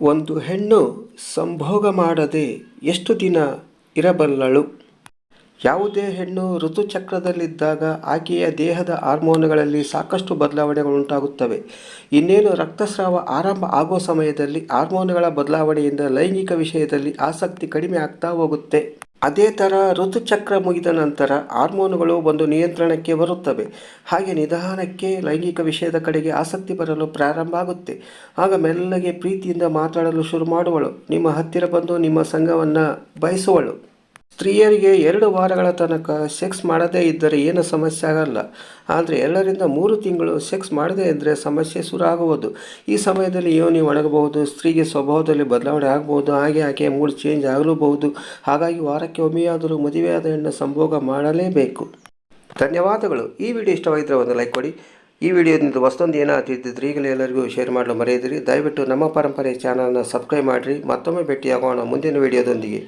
ಒಂದು ಹೆಣ್ಣು ಸಂಭೋಗ ಮಾಡದೆ ಎಷ್ಟು ದಿನ ಇರಬಲ್ಲಳು? ಯಾವುದೇ ಹೆಣ್ಣು ಋತುಚಕ್ರದಲ್ಲಿದ್ದಾಗ ಆಕೆಯ ದೇಹದ ಹಾರ್ಮೋನುಗಳಲ್ಲಿ ಸಾಕಷ್ಟು ಬದಲಾವಣೆಗಳುಂಟಾಗುತ್ತವೆ. ಇನ್ನೇನು ರಕ್ತಸ್ರಾವ ಆರಂಭ ಆಗೋ ಸಮಯದಲ್ಲಿ ಹಾರ್ಮೋನುಗಳ ಬದಲಾವಣೆಯಿಂದ ಲೈಂಗಿಕ ವಿಷಯದಲ್ಲಿ ಆಸಕ್ತಿ ಕಡಿಮೆ ಆಗ್ತಾ ಹೋಗುತ್ತೆ. ಅದೇ ಥರ ಋತುಚಕ್ರ ಮುಗಿದ ನಂತರ ಹಾರ್ಮೋನುಗಳು ಒಂದು ನಿಯಂತ್ರಣಕ್ಕೆ ಬರುತ್ತವೆ. ಹಾಗೆ ನಿಧಾನಕ್ಕೆ ಲೈಂಗಿಕ ವಿಷಯದ ಕಡೆಗೆ ಆಸಕ್ತಿ ಬರಲು ಪ್ರಾರಂಭ ಆಗುತ್ತೆ. ಆಗ ಮೆಲ್ಲಗೆ ಪ್ರೀತಿಯಿಂದ ಮಾತಾಡಲು ಶುರು ಮಾಡುವಳು. ನಿಮ್ಮ ಹತ್ತಿರ ಬಂದು ನಿಮ್ಮ ಸಂಘವನ್ನು ಬಯಸುವಳು. ಸ್ತ್ರೀಯರಿಗೆ ಎರಡು ವಾರಗಳ ತನಕ ಸೆಕ್ಸ್ ಮಾಡದೇ ಇದ್ದರೆ ಏನು ಸಮಸ್ಯೆ ಆಗಲ್ಲ. ಆದರೆ ಎರಡರಿಂದ ಮೂರು ತಿಂಗಳು ಸೆಕ್ಸ್ ಮಾಡದೇ ಇದ್ದರೆ ಸಮಸ್ಯೆ ಶುರು ಆಗುವುದು ಈ ಸಮಯದಲ್ಲಿ ಯೋನಿ ಒಣಗಬಹುದು ಸ್ತ್ರೀಗೆ ಸ್ವಭಾವದಲ್ಲಿ ಬದಲಾವಣೆ ಆಗಬಹುದು, ಹಾಗೆ ಆಕೆ ಮೂಡ್ ಚೇಂಜ್ ಆಗಲೂಬಹುದು. ಹಾಗಾಗಿ ವಾರಕ್ಕೆ ಒಮ್ಮೆಯಾದರೂ ಮದುವೆಯಾದ ಹೆಣ್ಣು ಸಂಭೋಗ ಮಾಡಲೇಬೇಕು. ಧನ್ಯವಾದಗಳು. ಈ ವಿಡಿಯೋ ಇಷ್ಟವಾಗಿದ್ದರೆ ಒಂದು ಲೈಕ್ ಕೊಡಿ. ಈ ವಿಡಿಯೋದಿಂದ ಹೊಸದೊಂದು ಏನೋ ತಿಳಿದಿದ್ದರೆ ಈಗಲೇ ಎಲ್ಲರಿಗೂ ಶೇರ್ ಮಾಡಲು ಮರೆಯದಿರಿ. ದಯವಿಟ್ಟು ನಮ್ಮ ಪರಂಪರೆ ಚಾನಲನ್ನು ಸಬ್ಸ್ಕ್ರೈಬ್ ಮಾಡಿರಿ. ಮತ್ತೊಮ್ಮೆ ಭೇಟಿಯಾಗೋಣ ಮುಂದಿನ ವಿಡಿಯೋದೊಂದಿಗೆ.